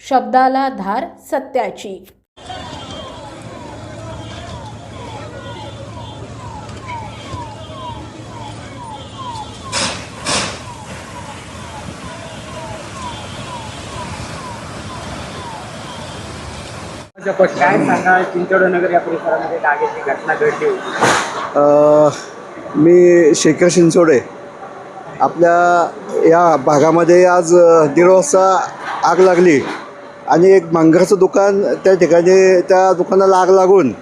शब्दाला धार सत्याची. काय सांगा चिंचवडनगर या परिसरामध्ये एक आगीची घटना घडली होती. अ, मी शेखर शिंचोडे. आपल्या या भागामध्ये आज दीड वाजता आग लागली. आणि एक मंगळाचं दुकान त्या ठिकाणी त्या दुकानाला आग लागून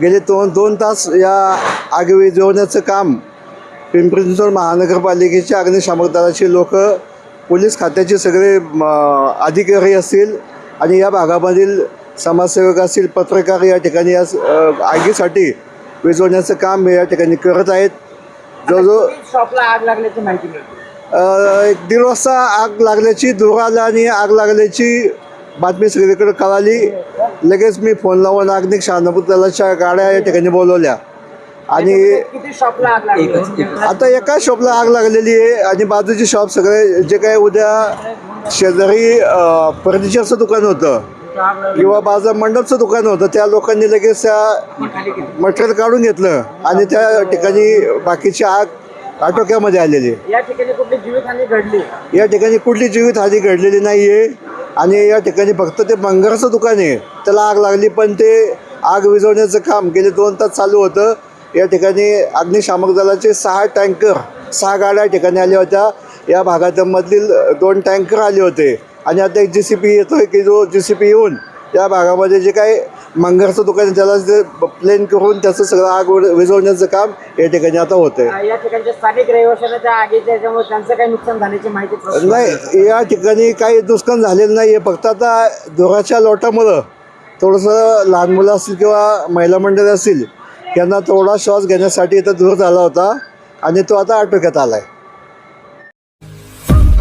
गेले दोन दोन तास या आगी विजवण्याचं काम पिंपरी चिंचवड महानगरपालिकेचे अग्निशामक दलाचे लोक पोलीस खात्याचे सगळे अधिकारी असतील आणि या भागामधील समाजसेवक असतील पत्रकार या ठिकाणी या आगीसाठी विझवण्याचं काम या ठिकाणी करत आहेत. जवळजवळ शॉपला आग लागल्याची माहिती मिळते? एक दीड वाजता आग लागल्याची धूर आला आणि आग लागल्याची बातमी सगळीकडे कळाली. लगेच मी फोन लावून अग्निक शहाणपूर दलाच्या गाड्या या ठिकाणी बोलवल्या. आणि किती शॉपला आग लागली? आता एका शॉपला आग लागलेली आहे आणि बाजूचे शॉप सगळे जे काय उद्या शेजारी फर्निचरचं दुकान होतं किंवा बाजार मंडपचं दुकान होतं त्या लोकांनी लगेच त्या मटेरियल काढून घेतलं आणि त्या ठिकाणी बाकीची आग आटोक्यामध्ये आलेली आहे. या ठिकाणी कुठली जीवितहानी घडली? या ठिकाणी कुठली जीवितहानी घडलेली नाही आहे आणि या ठिकाणी फक्त ते मंगळाचं दुकान आहे. त्याला आग लागली पण ते आग विझवण्याचं काम गेले दोन तास चालू होतं. या ठिकाणी अग्निशामक दलाचे सहा टँकर सहा गाड्या ठिकाणी आल्या होत्या. या भागामधील दोन टँकर आले होते. आणि आता एक जी सी पी येतो की जो जी सी पी येऊन या भागामध्ये जे काय मंगळाचं दुकान त्याला जे प्लेन करून त्याचं सगळं आग विझवण्याचं काम या ठिकाणी आता होतं आहे या ठिकाणच्या स्थानिक रहिवाशांना त्या आगीच्या याच्यामुळे त्यांचं काही नुकसान झाल्याची माहिती नाही या ठिकाणी काही नुकसान झालेलं नाही आहे फक्त आता धुराच्या लोटामुळं थोडंसं लहान मुलं असतील किंवा महिला मंडळी असतील यांना थोडा श्वास घेण्यासाठी इथं धूर झाला होता आणि तो आता आटोक्यात आला आहे